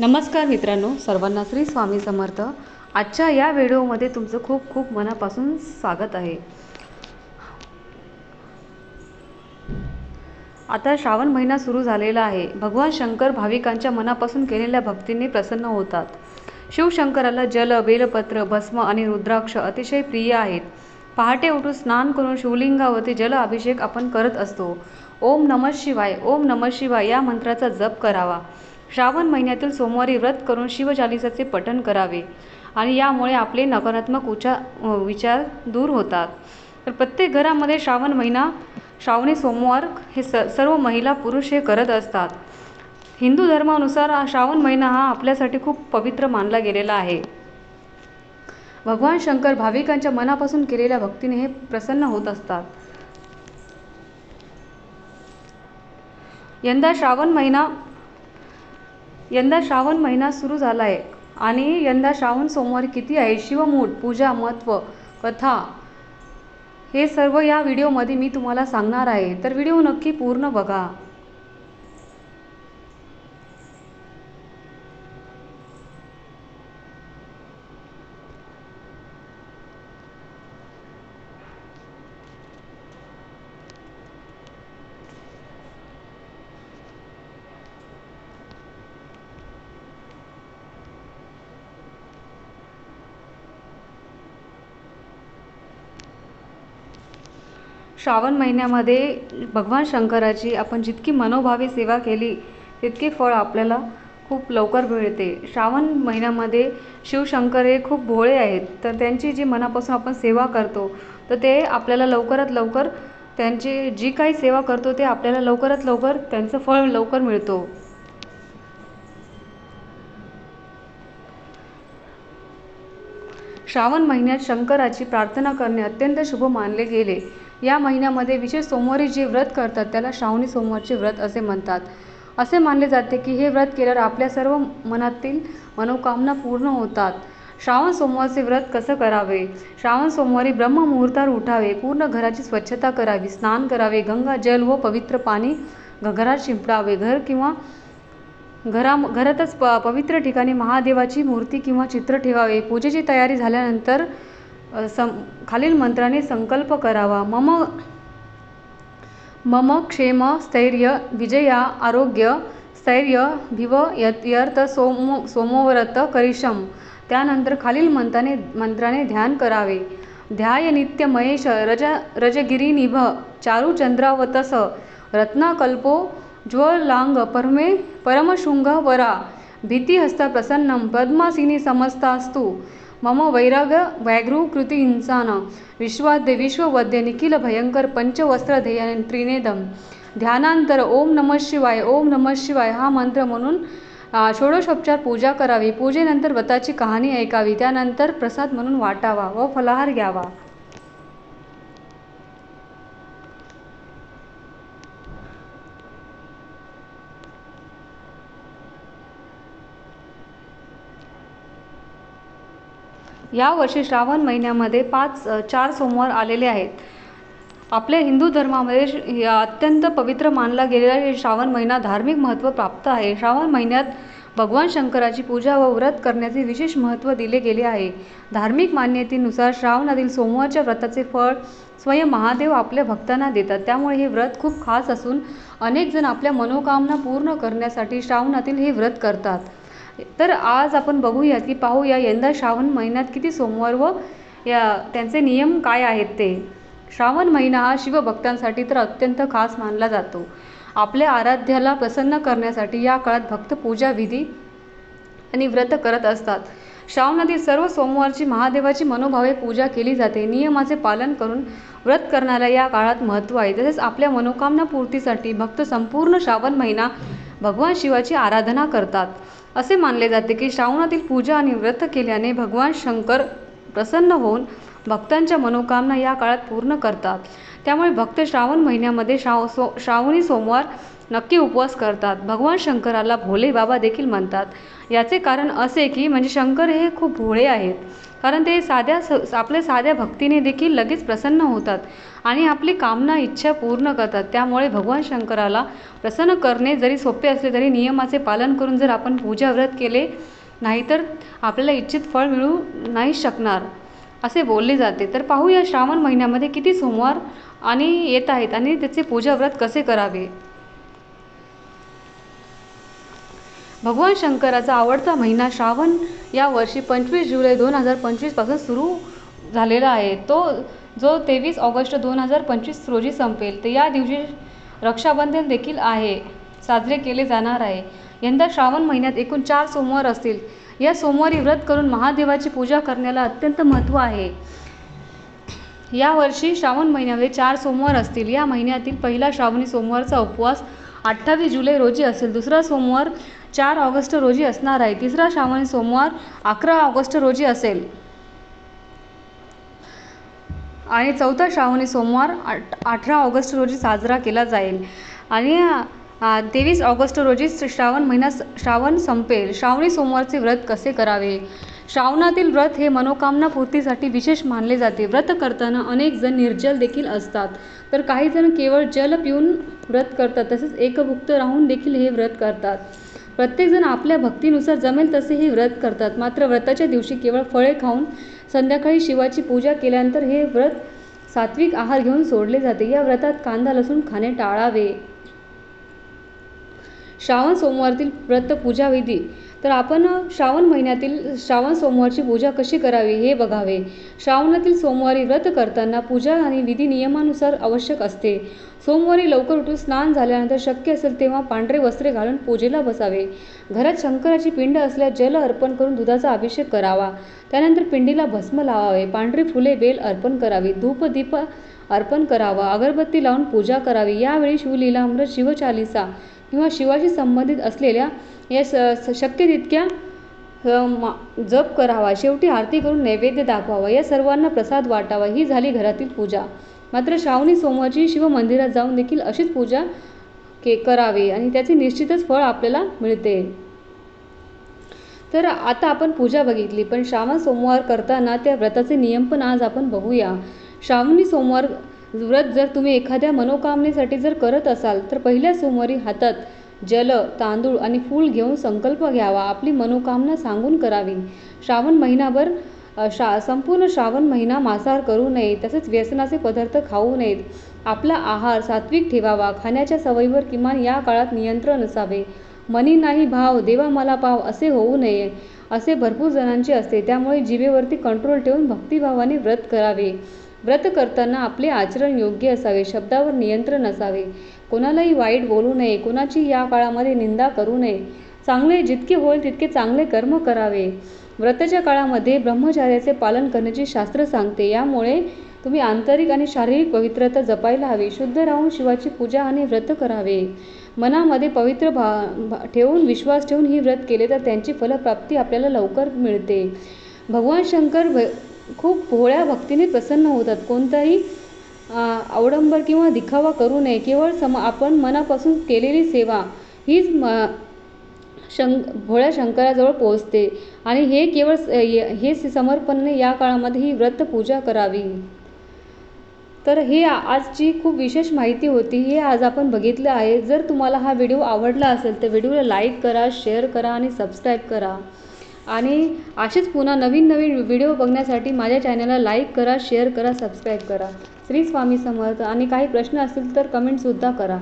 नमस्कार मित्रांनो सर्वांना श्री स्वामी समर्थ. आजच्या या व्हिडिओमध्ये तुमचं खूप खूप मनापासून स्वागत आहे. आता श्रावण महिना सुरू झालेला आहे. भगवान शंकर भाविकांच्या मनापासून केलेल्या भक्तीने प्रसन्न होतात. शिवशंकराला जल बेलपत्र भस्म आणि रुद्राक्ष अतिशय प्रिय आहेत. पहाटे उठून स्नान करून शिवलिंगावरती जल अभिषेक आपण करत असतो. ओम नमः शिवाय ओम नमः शिवाय या मंत्राचा जप करावा. श्रावण महिन्यातील सोमवारी व्रत करून शिवचालिसाचे पठण करावे आणि यामुळे आपले नकारात्मक उचा विचार दूर होतात. तर प्रत्येक घरामध्ये श्रावण महिना श्रावणी सोमवार हे स सर्व महिला पुरुष हे करत असतात. हिंदू धर्मानुसार हा श्रावण महिना हा आपल्यासाठी खूप पवित्र मानला गेलेला आहे. भगवान शंकर भाविकांच्या मनापासून केलेल्या भक्तीने हे प्रसन्न होत असतात. यंदा श्रावण महिना यंदा श्रावण महिना सुरू झाला आहे आणि यंदा श्रावण सोमवारी किती आहे? शिवमूठ पूजा महत्त्व कथा हे सर्व या व्हिडिओमध्ये मी तुम्हाला सांगणार आहे. तर व्हिडिओ नक्की पूर्ण बघा. श्रावण महिन्यामध्ये भगवान शंकराची आपण जितकी मनोभावे सेवा केली तितके फळ आपल्याला खूप लवकर मिळते. श्रावण महिन्यामध्ये शिवशंकर हे खूप भोळे आहेत. तर त्यांची जी मनापासून आपण सेवा करतो तर ते आपल्याला लवकरात लवकर त्यांची जी काही सेवा करतो ते आपल्याला लवकरात लवकर त्यांचं फळ लवकर मिळतो. श्रावण महिन्यात शंकराची प्रार्थना करणे अत्यंत शुभ मानले गेले. या महिन्यामध्ये विशेष सोमवारी जे व्रत करतात त्याला श्रावणी सोमवारचे व्रत असे म्हणतात. असे मानले जाते की हे व्रत केल्यावर आपल्या सर्व मनातील मनोकामना पूर्ण होतात. श्रावण सोमवारचे व्रत कसं करावे? श्रावण सोमवारी ब्रह्ममुहूर्तावर उठावे पूर्ण घराची स्वच्छता करावी स्नान करावे गंगा जल व पवित्र पाणी घरात शिंपडावे. घर किंवा घरा घरातच प पवित्र ठिकाणी महादेवाची मूर्ती किंवा चित्र ठेवावे. पूजेची तयारी झाल्यानंतर सं खालील मंत्राने संकल्प करावा. मम मम क्षेम स्थैर्य विजया आरोग्य स्थैर्य भिव यत यर्थ सोम सोमोव्रत करिशम त्यानंतर खालील मंत्राने मंत्राने ध्यान करावे. ध्याय नित्य महेश रज रजगिरी निभ चारुचंद्रावतस रत्नाकल्पो ज्वलांग परमे परमशृंग वरा भीतिहस्ता प्रसन्नम पद्मासिनी समस्तास्तु मम वैराग व्याघ्रू कृति इंसान विश्वाद्य विश्ववद्य निखिल भयंकर पंचवस्त्रधेय त्रिनेदम ध्यानांतर ओम नम शिवाय ओम नम शिवाय हा मंत्र म्हणून षोडशोपचार पूजा करावी. पूजेनंतर व्रताची कहाणी ऐकावी. त्यानंतर प्रसाद म्हणून वाटावा व फलाहार घ्यावा. यावर्षी श्रावण महिन्यामध्ये पाच चार सोमवार आलेले आहेत. आपल्या हिंदू धर्मामध्ये अत्यंत पवित्र मानला गेलेला हे श्रावण महिना धार्मिक महत्त्व प्राप्त आहे. श्रावण महिन्यात भगवान शंकराची पूजा व व्रत करण्याचे विशेष महत्त्व दिले गेले आहे. धार्मिक मान्यतेनुसार श्रावणातील सोमवारच्या व्रताचे फळ स्वयं महादेव आपल्या भक्तांना देतात. त्यामुळे हे व्रत खूप खास असून अनेक जण आपल्या मनोकामना पूर्ण करण्यासाठी श्रावणातील हे व्रत करतात. तर आज आपण बघूया की पाहूया यंदा श्रावण महिन्यात किती सोमवार व या त्यांचे नियम काय आहेत ते. श्रावण महिना हा शिवभक्तांसाठी तर अत्यंत खास मानला जातो. आपल्या आराध्याला प्रसन्न करण्यासाठी या काळात भक्त पूजा विधी आणि व्रत करत असतात. श्रावणातील सर्व सोमवारची महादेवाची मनोभावे पूजा केली जाते. नियमाचे पालन करून व्रत करणाऱ्या या काळात महत्त्व आहे. तसेच आपल्या मनोकामना पूर्तीसाठी भक्त संपूर्ण श्रावण महिना भगवान शिवाची आराधना करतात. असे मानले जाते की श्रावणातील पूजा आणि व्रत केल्याने भगवान शंकर प्रसन्न होऊन भक्तांच्या मनोकामना या काळात पूर्ण करतात. त्यामुळे भक्त श्रावण महिन्यामध्ये श्राव सो श्रावणी सोमवार नक्की उपवास करतात. भगवान शंकराला भोले बाबा देखील म्हणतात. याचे कारण असे की म्हणजे शंकर हे खूप भोळे आहेत. कारण ते साध्या स आपल्या साध्या भक्तीने देखील लगेच प्रसन्न होतात आणि आपली कामना इच्छा पूर्ण करतात. त्यामुळे भगवान शंकराला प्रसन्न करणे जरी सोपे असले तरी नियमाचे पालन करून जर आपण पूजा व्रत केले नाहीतर आपल्याला इच्छित फळ मिळू नाही शकणार असे बोलले जाते. तर पाहूया श्रावण महिन्यामध्ये किती सोमवार आणि येत आहेत आणि त्याचे पूजा व्रत कसे करावे? भगवान शंकराचा आवडता महिना श्रावण या वर्षी पंचवीस जुलै दोन हजार पंचवीसपासून सुरू झालेला आहे. तो जो तेवीस ऑगस्ट दोन हजार पंचवीस रोजी संपेल तर या दिवशी रक्षाबंधन देखील आहे साजरे केले जाणार आहे. यंदा श्रावण महिन्यात एकूण चार सोमवार असतील. या सोमवारी व्रत करून महादेवाची पूजा करण्याला अत्यंत महत्त्व आहे. यावर्षी श्रावण महिन्यामध्ये चार सोमवार असतील. या महिन्यातील पहिला श्रावणी सोमवारचा उपवास अठ्ठावीस जुलै रोजी असेल. दुसरा सोमवार चार ऑगस्ट रोजी असणार आहे. तिसरा श्रावणी सोमवार अकरा ऑगस्ट रोजी असेल. आणि चौथा श्रावणी सोमवार आठ अठरा ऑगस्ट रोजी साजरा केला जाईल. आणि तेवीस ऑगस्ट रोजी श्रावण महिना श्रावण संपेल. श्रावणी सोमवारचे व्रत कसे करावे? श्रावणातील व्रत हे मनोकामना पूर्तीसाठी विशेष मानले जाते. व्रत करताना अनेक जण निर्जल देखील असतात. तर काही जण केवळ जल पिऊन व्रत करतात तसेच एकभुक्त राहून देखील हे व्रत करतात. प्रत्येकजण आपल्या भक्तीनुसार जमेल तसे हे व्रत करतात. मात्र व्रताच्या दिवशी केवळ फळे खाऊन संध्याकाळी शिवाची पूजा केल्यानंतर हे व्रत सात्विक आहार घेऊन सोडले जाते. या व्रतात कांदा लसूण खाणे टाळावे. श्रावण सोमवारतील व्रत पूजा विधी. तर आपण श्रावण महिन्यातील श्रावण सोमवारची पूजा कशी करावी हे बघावे. श्रावणातील सोमवारी व्रत करताना पूजा आणि विधी नियमानुसार आवश्यक असते. सोमवारी लवकर उठून स्नान झाल्यानंतर शक्य असेल तेव्हा पांढरे वस्त्रे घालून पूजेला बसावे. घरात शंकराची पिंड असल्यास जल अर्पण करून दुधाचा अभिषेक करावा. त्यानंतर पिंडीला भस्म लावावे. पांढरी फुले बेल अर्पण करावी. धूप दीप अर्पण करावा अगरबत्ती लावून पूजा करावी. यावेळी शिवलीलामृत शिवचालिसा किंवा शिवाशी संबंधित असलेल्या या स शक्य तितक्या जप करावा. शेवटी आरती करून नैवेद्य दाखवावा. या सर्वांना प्रसाद वाटावा. ही झाली घरातील पूजा. मात्र श्रावणी सोमवारची शिवमंदिरात जाऊन देखील अशीच पूजा के करावी आणि त्याचे निश्चितच फळ आपल्याला मिळते. तर आता आपण पूजा बघितली. पण श्रावण सोमवार करताना त्या व्रताचे नियम पण आज आपण बघूया. श्रावणी सोमवार व्रत जर तुम्ही एखाद्या मनोकामनेसाठी जर करत असाल तर पहिल्या सोमवारी हातात जल तांदूळ आणि फूल घेऊन संकल्प घ्यावा. आपली मनोकामना सांगून करावी. श्रावण महिनाभर श्रा संपूर्ण श्रावण महिना मांसाहार करू नये. तसेच व्यसनाचे पदार्थ खाऊ नयेत. आपला आहार सात्विक ठेवावा. खाण्याच्या सवयीवर किमान या काळात नियंत्रण असावे. मनी नाही भाव देवा मला पाव असे होऊ नये असे भरपूर जणांचे असते. त्यामुळे जिभेवरती कंट्रोल ठेवून भक्तिभावाने व्रत करावे. व्रत करताना आपले आचरण योग्य असावे शब्दावर नियंत्रण असावे. कोणालाही वाईट बोलू नये कोणाची या काळामध्ये निंदा करू नये. चांगले जितके होईल तितके चांगले कर्म करावे. व्रताच्या काळामध्ये ब्रह्मचार्याचे पालन करण्याची शास्त्र सांगते. यामुळे तुम्ही आंतरिक आणि शारीरिक पवित्रता जपायला हवी. शुद्ध राहून शिवाची पूजा आणि व्रत करावे. मनामध्ये पवित्र भा ठेवून विश्वास ठेवून ही व्रत केले तर त्यांची फलप्राप्ती आपल्याला लवकर मिळते. भगवान शंकर भ खूप भोळ्या भक्तीने प्रसन्न होतात. कोणताही अवडंबर किंवा दिखावा करू नये. केवळ सम आपण मनापासून केलेली सेवा हीच म शं भोळ्या शंकराजवळ पोहोचते. आणि हे केवळ हे समर्पणने या काळामध्ये ही व्रत पूजा करावी. तर हे आजची खूप विशेष माहिती होती. हे आज आपण बघितलं आहे. जर तुम्हाला हा व्हिडिओ आवडला असेल तर व्हिडिओला लाईक करा शेअर करा आणि सबस्क्राईब करा. आणि असेच पुन्हा नवीन नवीन व्हिडिओ बघण्यासाठी माझ्या चॅनलला लाईक करा शेअर करा सबस्क्राईब करा. श्री स्वामी समर्थ. आणि काही प्रश्न असतील तर कमेंटसुद्धा करा.